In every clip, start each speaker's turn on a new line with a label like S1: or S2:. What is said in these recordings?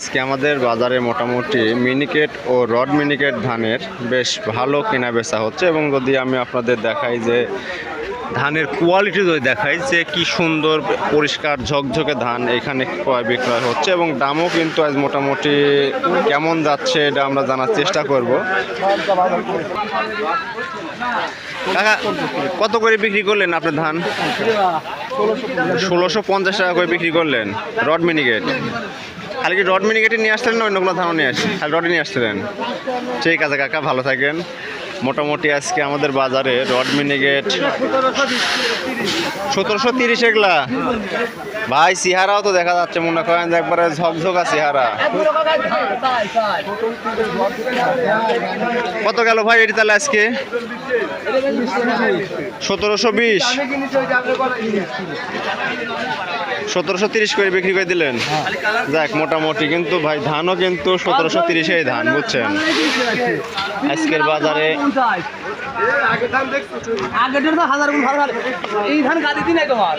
S1: আজকে আমাদের বাজারে মোটামুটি মিনিকেট ও রড মিনিকেট ধানের বেশ ভালো কেনা বেচা হচ্ছে এবং যদি আমি আপনাদের দেখাই যে ধানের কোয়ালিটি যদি দেখাই যে কি সুন্দর পরিষ্কার ঝকঝকে ধান এখানে ক্রয় বিক্রয় হচ্ছে এবং দামও কিন্তু আজ মোটামুটি কেমন যাচ্ছে এটা আমরা জানার চেষ্টা করব। কাকা, কত করে বিক্রি করলেন আপনি ধান? ষোলোশো পঞ্চাশ টাকা করে বিক্রি করলেন রড মিনিকেট। খালি কি রড মিনিকেটে নিয়ে আসলেন না অন্য কোনো ধানও নিয়ে আসেন খালি রডে নিয়ে আসছিলেন ঠিক আছে, কাকা, ভালো থাকেন। মোটামুটি আজকে আমাদের বাজারে রড মিনিকেট সতেরোশো তিরিশ এগুলা। ভাই সিহারাও তো দেখা যাচ্ছে, মনে করেন একবারে ঝকঝকা সিহারা কত গেল ভাই এটি তাহলে আজকে? সতেরোশো বিশ। সতেরোশো তিরিশ করে বিক্রি করে দিলেন। যাক, মোটামুটি কিন্তু ভাই, ধানও কিন্তু সতেরোশো তিরিশেই ধান, বুঝছেন? আজকের বাজারে
S2: আগের তো হাজার গুণ ভালো ভালো এই ধান গাদি দিন তোমার।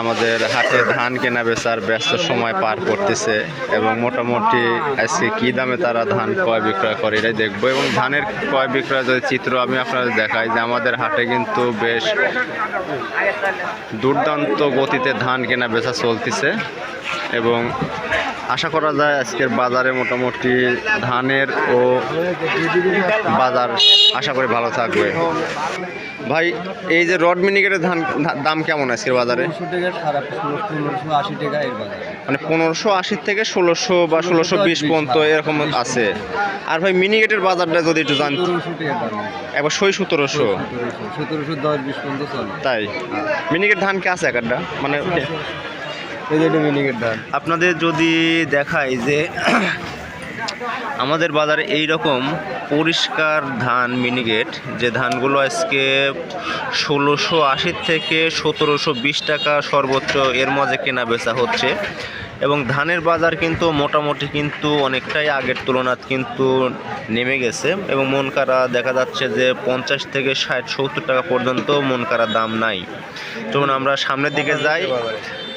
S1: আমাদের হাটে ধান কেনা বেচার ব্যস্ত সময় পার করতেছে এবং মোটামুটি আজকে কি দামে তারা ধান ক্রয় বিক্রয় করে এটাই দেখব। এবং ধানের ক্রয় বিক্রয় যদি চিত্র আমি আপনাদের দেখাই যে আমাদের হাটে কিন্তু বেশ দুর্দান্ত গতিতে ধান কেনা বেচা চলতেছে এবং আশা করা যায় আজকের বাজারে মোটামুটি ধানের ও বাজার আশা করি ভালো থাকবে। ভাই এই যে রড মিনিকেটের ধান দাম কেমন আজকের বাজারে?
S2: আশি
S1: মানে পনেরোশো আশি থেকে ষোলোশো বা ষোলোশো বিশ পর্যন্ত এরকম আছে। আর ভাই মিনিকেটের বাজারটা যদি একটু জান একবার সই সতেরোশো।
S2: সতেরোশো দশ বিশ পর্যন্ত
S1: তাই? মিনিকেট ধান কে আছে এক একটা মানে
S2: ধান
S1: আপনাদের যদি দেখায় যে আমাদের বাজারে এই রকম পরিষ্কার ধান মিনিগেট যে ধানগুলো আজকে ষোলোশো আশি থেকে সতেরোশো বিশ টাকা সর্বোচ্চ এর মাঝে কেনা বেচা হচ্ছে এবং ধানের বাজার কিন্তু মোটামুটি কিন্তু অনেকটাই আগের তুলনায় কিন্তু নেমে গেছে এবং মন কারা দেখা যাচ্ছে যে পঞ্চাশ থেকে ষাট, সত্তর টাকা পর্যন্ত মন কারা দাম নাই। যেমন আমরা সামনের দিকে যাই।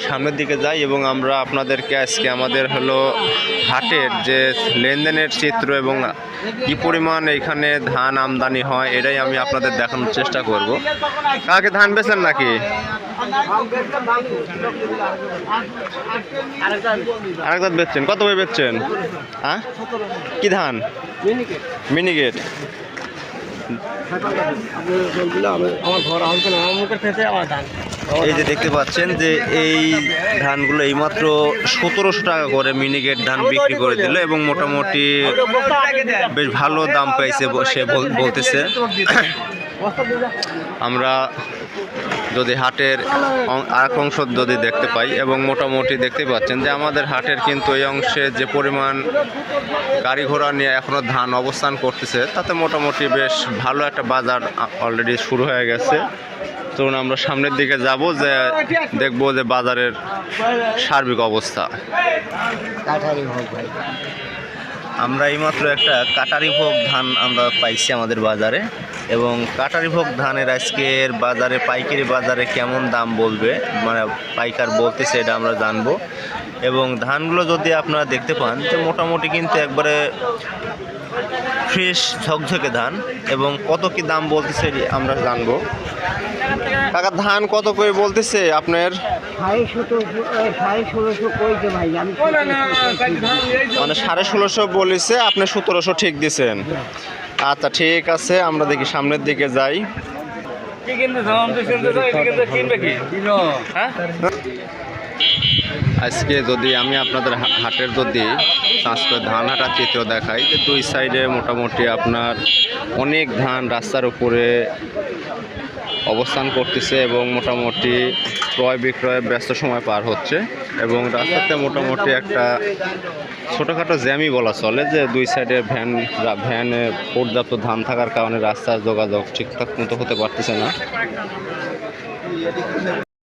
S1: সামনের দিকে যাই এবং আমরা আপনাদেরকে আজকে আমাদের হলো হাটের যে লেনদেনের চিত্র এবং কি পরিমাণ এখানে ধান আমদানি হয়, এটাই আমি আপনাদের দেখানোর চেষ্টা করব। কাকে ধান বেচেন নাকি? আরেকবার বেচছেন। কত করে বেচছেন? হ্যাঁ? কি ধান?
S2: ধান
S1: এই যে দেখতে পাচ্ছেন যে এই ধানগুলো এইমাত্র সতেরোশো টাকা করে মিনিকেট ধান বিক্রি করে দিল এবং মোটামুটি বেশ ভালো দাম পাইছে সে বলতেছে। আমরা যদি হাটের আরেক অংশ যদি দেখতে পাই এবং মোটামুটি দেখতে পাচ্ছেন যে আমাদের হাটের কিন্তু এই অংশে যে পরিমাণ গাড়ি ঘোড়া নিয়ে এখনও ধান অবস্থান করতেছে, তাতে মোটামুটি বেশ ভালো একটা বাজার অলরেডি শুরু হয়ে গেছে। তখন আমরা সামনের দিকে যাব যে দেখব যে বাজারের সার্বিক অবস্থা। আমরা এইমাত্র একটা কাটারি ভোগ ধান আমরা পাইছি আমাদের বাজারে এবং কাটারি ভোগ ধানের আজকের বাজারে, পাইকারি বাজারে কেমন দাম বলবে? মানে পাইকার বলতেছে এটা আমরা জানব। এবং ধানগুলো যদি আপনারা দেখতে পান, তো মোটামুটি কিন্তু একবারে ফ্রেশ ঝকঝকে ধান এবং কত কি দাম বলতেছে আমরা জানব। কাকা ধান কত করে বলতেছে আপনার? মানে সাড়ে ষোলোশো বলেছে আপনি সতেরোশো ঠিক দিছেন। আচ্ছা ঠিক আছে আমরা দেখি সামনের দিকে যাই।
S2: কি কিনতে কিনতে কি? হ্যাঁ?
S1: আজকে যদি আমি আপনাদের হাটের যদি ধান হাটার চিত্র দেখাই যে দুই সাইডে মোটামুটি আপনার অনেক ধান রাস্তার উপরে অবস্থান করতেছে এবং মোটামুটি ক্রয় বিক্রয়ে ব্যস্ত সময় পার হচ্ছে এবং রাস্তাতে মোটামুটি একটা ছোটোখাটো জ্যামই বলা চলে যে দুই সাইডে ভ্যান, ভ্যানে পর্যাপ্ত ধান থাকার কারণে রাস্তার যোগাযোগ ঠিকঠাক মতো হতে পারতেছে না।